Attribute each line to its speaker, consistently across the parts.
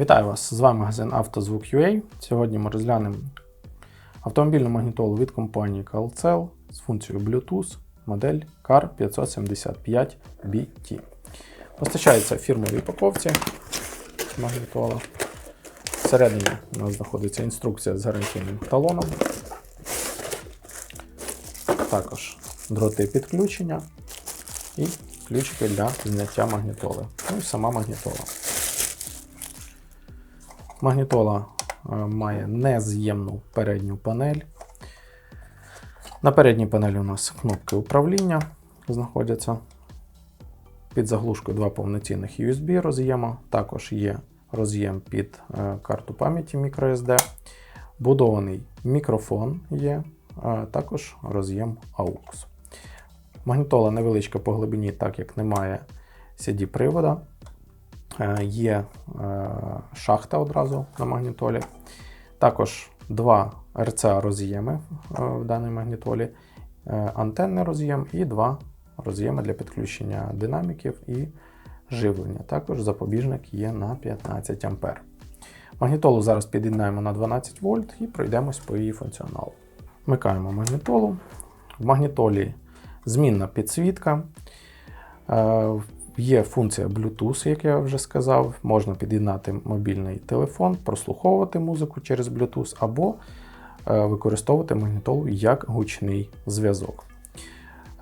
Speaker 1: Вітаю вас! З вами магазин «Автозвук.UA». Сьогодні ми розглянемо автомобільну магнітолу від компанії CalCel з функцією Bluetooth модель CAR 575BT. Постачається в упаковці магнітола. Всередині у нас знаходиться інструкція з гарантійним талоном. Також дроти підключення і ключики для зняття магнітоли. Ну і сама магнітола. Магнітола е, має нез'ємну передню панель. На передній панелі у нас кнопки управління знаходяться. Під заглушкою два повноцінних USB роз'єма. Також є роз'єм під е, карту пам'яті microSD. Будований мікрофон є, також роз'єм AUX. Магнітола невеличка по глибині, так як немає CD-привода. Е, Є е, шахта одразу на магнітолі. Також два RCA роз'єми е, в даній магнітолі, е, антенний роз'єм і два роз'єми для підключення динаміків і живлення. Також запобіжник є на 15 А. Магнітолу зараз під'єднаємо на 12 вольт і пройдемось по її функціоналу. Вмикаємо магнітолу. В магнітолі змінна підсвітка. Є функція Bluetooth, як я вже сказав. Можна під'єднати мобільний телефон, прослуховувати музику через Bluetooth або е, використовувати магнітолу як гучний зв'язок.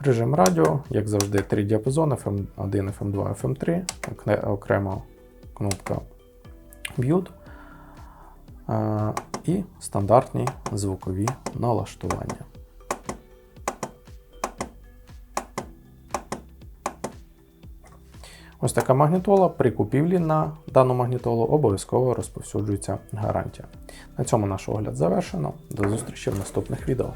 Speaker 1: Режим радіо, як завжди, три діапазони FM1, FM2, FM3, окне- окремо кнопка Mute е, і стандартні звукові налаштування. Ось така магнітола. При купівлі на дану магнітолу обов'язково розповсюджується гарантія. На цьому наш огляд завершено. До зустрічі в наступних відео.